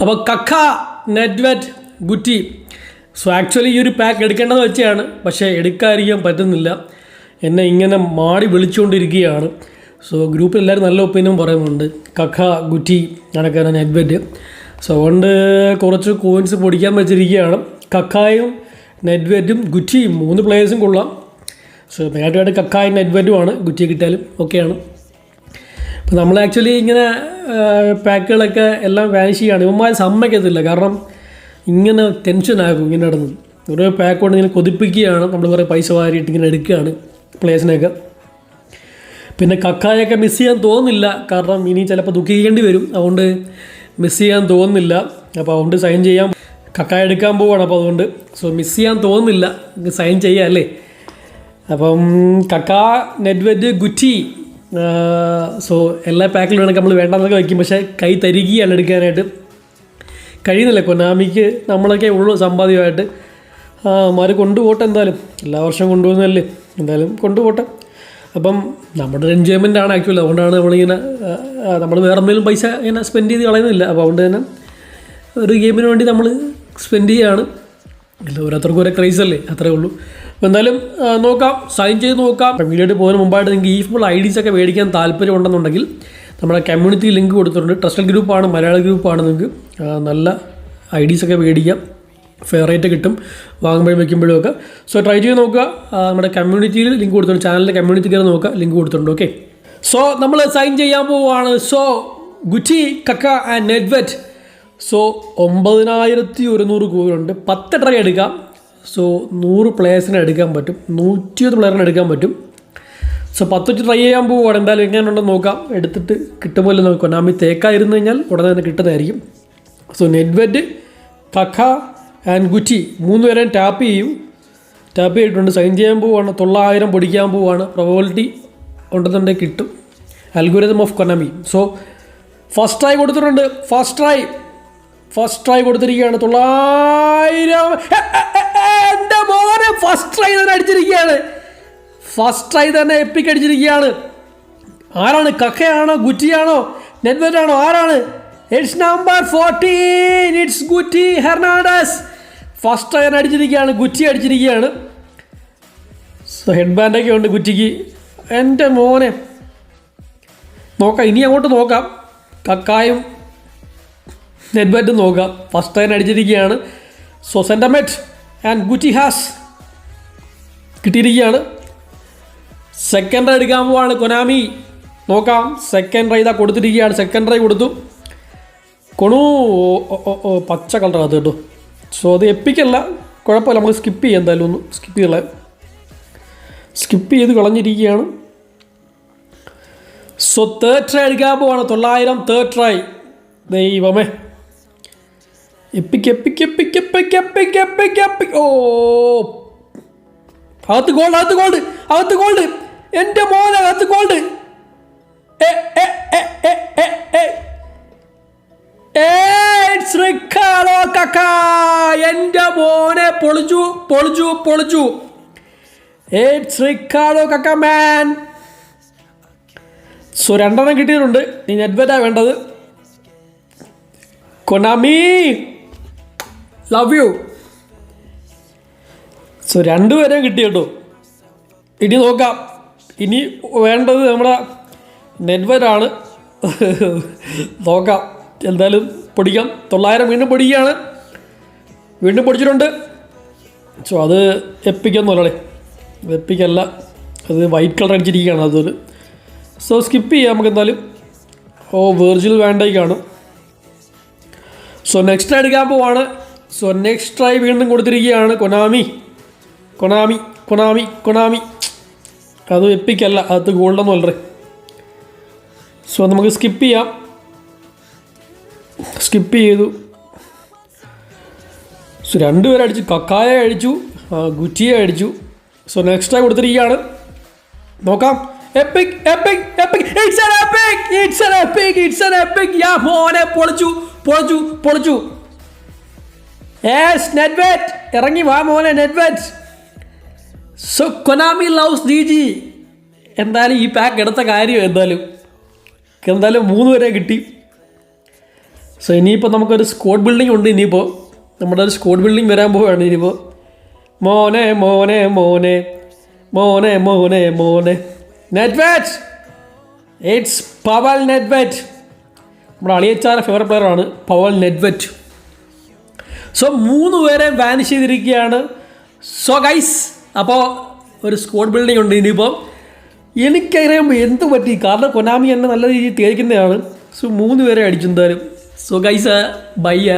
അപ്പോൾ കക്ക നെറ്റ്വെറ്റ് ഗുറ്റി. So actually ഈ ഒരു പാക്ക് എടുക്കേണ്ടത് വെച്ചാണ് പക്ഷേ എടുക്കാതിരിക്കാൻ പറ്റുന്നില്ല. എന്നെ ഇങ്ങനെ മാടി വിളിച്ചുകൊണ്ടിരിക്കുകയാണ് സോ ഗ്രൂപ്പിൽ എല്ലാവരും നല്ല ഒപ്പീനിയൻ പറയുന്നുണ്ട്. കക്ക ഗുറ്റി കണക്കാണ് നെറ്റ്വെറ്റ്. സോ അതുകൊണ്ട് കുറച്ച് കോയിൻസ് പൊടിക്കാൻ വെച്ചിരിക്കുകയാണ്. കക്കായും നെറ്റ്വെറ്റും ഗുറ്റിയും മൂന്ന് പ്ലേയേഴ്സും കൊള്ളാം. സോ മെയിനായിട്ട് കക്കായും നെറ്റ്വെറ്റുമാണ് ഗുറ്റി കിട്ടിയാലും ഓക്കെയാണ്. അപ്പോൾ നമ്മൾ ആക്ച്വലി ഇങ്ങനെ പാക്കുകളൊക്കെ എല്ലാം വാനിഷ് ചെയ്യാണ്. ഇവന്മാർ സമ്മതിക്കത്തില്ല. കാരണം ഇങ്ങനെ ടെൻഷനാകും ഇങ്ങനെ നടന്ന്. ഓരോ പാക്ക് കൊണ്ട് ഇങ്ങനെ കൊതിപ്പിക്കുകയാണ്. നമ്മൾ കുറേ പൈസ വാരിയിട്ട് ഇങ്ങനെ എടുക്കുകയാണ് പ്ലേസിനെയൊക്കെ പിന്നെ കക്കായൊക്കെ മിസ് ചെയ്യാൻ തോന്നുന്നില്ല. കാരണം ഇനി ചിലപ്പോൾ ദുഃഖിക്കേണ്ടി വരും. അതുകൊണ്ട് മിസ് ചെയ്യാൻ തോന്നുന്നില്ല. അപ്പോൾ അതുകൊണ്ട് സൈൻ ചെയ്യാൻ കക്കായ എടുക്കാൻ പോവാണ് അപ്പോൾ അതുകൊണ്ട്. സോ മിസ് ചെയ്യാൻ തോന്നുന്നില്ല. സൈൻ ചെയ്യാം അല്ലേ? അപ്പം കക്ക നെറ്റ്വെറ്റ് ഗുറ്റി സോ എല്ലാ പാക്കിലും വേണമെങ്കിൽ നമ്മൾ വേണ്ടെന്നൊക്കെ വയ്ക്കും. പക്ഷേ കൈ തരികയാണ് എടുക്കാനായിട്ട്. കഴിയുന്നില്ല. കൊനാമിക്ക് നമ്മളൊക്കെ ഉള്ളൂ സമ്പാദ്യമായിട്ട്. മാര് കൊണ്ടുപോട്ടെ എന്തായാലും. എല്ലാ വർഷവും കൊണ്ടുപോകുന്നതല്ലേ. എന്തായാലും കൊണ്ടുപോട്ടെ. അപ്പം നമ്മുടെ ഒരു എൻജോയ്മെന്റ് ആണ് ആക്ച്വലി അതുകൊണ്ടാണ് നമ്മളിങ്ങനെ നമ്മൾ വേറെ എന്തെങ്കിലും പൈസ ഇങ്ങനെ സ്പെൻഡ് ചെയ്ത് കളയുന്നില്ല. അപ്പോൾ അതുകൊണ്ട് തന്നെ ഒരു ഗെയിമിന് വേണ്ടി നമ്മൾ സ്പെൻഡ് ചെയ്യുകയാണ് ഇല്ല ഓരോരുത്തർക്കും ഓരോ ക്രൈസ് അല്ലേ? അത്രേ ഉള്ളൂ. അപ്പോൾ എന്തായാലും നോക്കാം. സൈൻ ചെയ്ത് നോക്കാം. വീഡിയോയിട്ട് പോകുന്ന മുമ്പായിട്ട് നിങ്ങൾക്ക് ഈ ഫുൾ ഐ ഡീസ് ഒക്കെ മേടിക്കാൻ താല്പര്യം ഉണ്ടെന്നുണ്ടെങ്കിൽ നമ്മുടെ കമ്മ്യൂണിറ്റി ലിങ്ക് കൊടുത്തിട്ടുണ്ട്. ട്രസ്റ്റൽ ഗ്രൂപ്പാണ് മലയാള ഗ്രൂപ്പാണ് നിങ്ങൾക്ക്. നല്ല ഐ ഒക്കെ മേടിക്കാം. ഫെയർ റേറ്റ് കിട്ടും. വാങ്ങുമ്പോഴും വെക്കുമ്പോഴും ഒക്കെ. സോ ട്രൈ ചെയ്ത് നോക്കുക. നമ്മുടെ കമ്മ്യൂണിറ്റിയിൽ ലിങ്ക് കൊടുത്തിട്ടുണ്ട്. ചാനലിന്റെ കമ്മ്യൂണിറ്റി കയറി നോക്കുക. ലിങ്ക് കൊടുത്തിട്ടുണ്ട്. ഓക്കെ സോ നമ്മൾ സൈൻ ചെയ്യാൻ പോവുകയാണ്. സോ ഗുറ്റി കക്ക ആൻഡ് നെറ്റ്വെറ്റ് സോ ഒമ്പതിനായിരത്തി ഒരുന്നൂറ് കോയിനുണ്ട് പത്ത് ട്രൈ എടുക്കാം. സോ നൂറ് പ്ലേയേഴ്സിനെ എടുക്കാൻ പറ്റും. നൂറ്റിയൊന്ന് പ്ലെയറിനെ എടുക്കാൻ പറ്റും. സോ പത്ത് വെച്ച് ട്രൈ ചെയ്യാൻ പോവുകയാണ്. എന്തായാലും എങ്ങനെയുണ്ടെന്ന് നോക്കാം. എടുത്തിട്ട് കിട്ടുമ്പോൾ നോക്കാം കൊനാമി തേക്കായിരുന്നു കഴിഞ്ഞാൽ ഉടനെ തന്നെ കിട്ടുന്നതായിരിക്കും. സോ നെറ്റ്വെറ്റ് കക്ക ആൻഡ് ഗുറ്റി മൂന്ന് പേരെയും ടാപ്പ് ചെയ്യും. ടാപ്പ് ചെയ്തിട്ടുണ്ട്. സൈൻ ചെയ്യാൻ പോവുകയാണ്. തൊള്ളായിരം പൊടിക്കാൻ പോവുകയാണ്. പ്രൊബബിലിറ്റി ഉണ്ടെന്നുണ്ടെങ്കിൽ കിട്ടും. Algorithm of Konami so first try കൊടുത്തിട്ടുണ്ട്. ഫസ്റ്റ് ട്രൈ ഫസ്റ്റ് ട്രൈ കൊടുത്തിരിക്കുകയാണ്. തൊള്ളായിരം. മോനെ ഫസ്റ്റ് ട്രൈ തന്നെ അടിച്ചിരിക്കുകയാണ്. ഫസ്റ്റ് ട്രൈ തന്നെ എപ്പിക്ക് അടിച്ചിരിക്കുകയാണ്. ആരാണ്? കക്കയാണോ? ഗുറ്റിയാണോ? നെറ്റ്വെറ്റ് ആണോ ആരാണ്? It's number fourteen it's Guti Hernandez. First try തന്നെ അടിച്ചിരിക്കുകയാണ്. ഗുറ്റി അടിച്ചിരിക്കുകയാണ്. സോ ഹെഡ് ബാൻഡൊക്കെ ഉണ്ട് ഗുറ്റിക്ക്. എന്റെ മോനെ. നോക്കാം. ഇനി അങ്ങോട്ട് നോക്കാം. കക്കായും നെറ്റ്ബെറ്റും നോക്കാം. ഫസ്റ്റ് ടൈം അടിച്ചിരിക്കുകയാണ്. സോ സെന്റമെറ്റ് ആൻഡ് ഗുറ്റി ഹാസ് കിട്ടിയിരിക്കുകയാണ്. സെക്കൻഡ് എടുക്കാൻ പോവാണ് കൊനാമി നോക്കാം. സെക്കൻഡ് റൈ ഇതാ കൊടുത്തിരിക്കുകയാണ്. സെക്കൻഡ് റൈ കൊടുത്തു. കൊണു പച്ച കളർ അത് കേട്ടോ. സോ അത് എപ്പിക്കല്ല കുഴപ്പമില്ല. നമുക്ക് സ്കിപ്പ് ചെയ്യാം എന്തായാലും ഒന്ന്. സ്കിപ്പ് ചെയ്യല സ്കിപ്പ് ചെയ്ത് കളഞ്ഞിരിക്കുകയാണ്. സോ തേർഡ് ട്രൈ എടുക്കാൻ പോവാണ്. തൊള്ളായിരം തേർഡ് ട്രൈ ദൈവമേ. എപ്പിക്ക് ഓ! അകത്ത് ഗോൾഡ് അകത്ത് ഗോൾഡ് അകത്ത് ഗോൾഡ് എന്റെ മോൻ അകത്ത് ഗോൾഡ് എന്റെ മോനെ പൊളിച്ചു പൊളിച്ചു പൊളിച്ചു. കക്ക മാൻ സോ രണ്ടെണ്ണം കിട്ടിയിട്ടുണ്ട്. നീ നെറ്റ്വെറ്റാണ് വേണ്ടത്. കൊനാമി ലവ് യു സോ രണ്ടുപേരെയും കിട്ടി കേട്ടോ ഇനി നോക്കാം. ഇനി വേണ്ടത് നമ്മുടെ നെൻവരാണ് നോക്കാം. എന്തായാലും പൊടിക്കാം. തൊള്ളായിരം വീണ്ടും പൊടിക്കുകയാണ്. വീണ്ടും പൊടിച്ചിട്ടുണ്ട്. സോ അത് എപ്പിക്കൊന്നുമല്ലേ എപ്പിക്കല്ല അത് വൈറ്റ് കളർ അടിച്ചിരിക്കുകയാണ് അതൊരു. സോ സ്കിപ്പ് ചെയ്യാം നമുക്ക് എന്തായാലും. ഓ വെർജിൽ വേണ്ടേക്കാണ് സോ നെക്സ്റ്റ് എടുക്കാൻ പോവാണ്. സോ നെക്സ്റ്റ് ട്രൈ വീണ്ടും കൊടുത്തിരിക്കുകയാണ് കൊനാമി കൊനാമി കൊനാമി കൊനാമി അത് എപ്പിക്കല്ല അത് ഗോൾഡൊന്നും അല്ലേ സോ നമുക്ക് സ്കിപ്പ് ചെയ്യാം. സ്കിപ്പ് ചെയ്തു. സോ രണ്ടുപേരെ അടിച്ചു. കക്കായ അടിച്ചു. ഗുറ്റിയെ അടിച്ചു. സോ നെക്സ്റ്റ് ട്രൈ കൊടുത്തിരിക്കുകയാണ്. നോക്കാം. Epic epic epic it's an epic it's an epic it's an epic യാ മോനെ പൊളിച്ചു പൊളിച്ചു പൊളിച്ചു. യെസ് നെറ്റ്വെറ്റ് ഇറങ്ങി വാ മോനെ Nedved so Konami loves D G എന്തായാലും ഈ പാക്ക് എടുത്ത കാര്യം എന്തായാലും. എന്തായാലും മൂന്ന് പേരെ കിട്ടി. സോ ഇനിയിപ്പോൾ നമുക്കൊരു സ്ക്വാഡ് ബിൽഡിംഗ് ഉണ്ട് ഇനിയിപ്പോൾ നമ്മുടെ ഒരു സ്ക്വാഡ് ബിൽഡിംഗ് വരാൻ പോവുകയാണ് ഇനിയിപ്പോൾ മോനെ മോനെ മോനെ. മോനെ മോനെ മോനെ. നെറ്റ്വെറ്റ് ഇറ്റ്സ് പവൽ നെറ്റ്വെറ്റ് നമ്മുടെ അളിയച്ചാറ ഫേവറേറ്റ് പ്ലെയറാണ് പവൽ നെറ്റ്വെറ്റ് സോ മൂന്ന് പേരെ വാനിഷ് ചെയ്തിരിക്കുകയാണ്. സോ ഗൈസ് അപ്പോൾ ഒരു സ്കോഡ് ബിൽഡിംഗ് ഉണ്ട് ഇനിയിപ്പോൾ എനിക്കറിയാം എന്ത് പറ്റി? കാരണം കൊനാമി എന്നെ നല്ല രീതിയിൽ തേക്കുന്നതാണ് സോ മൂന്ന് പേരെ അടിച്ചു എന്തായാലും. So guys ബയ്യ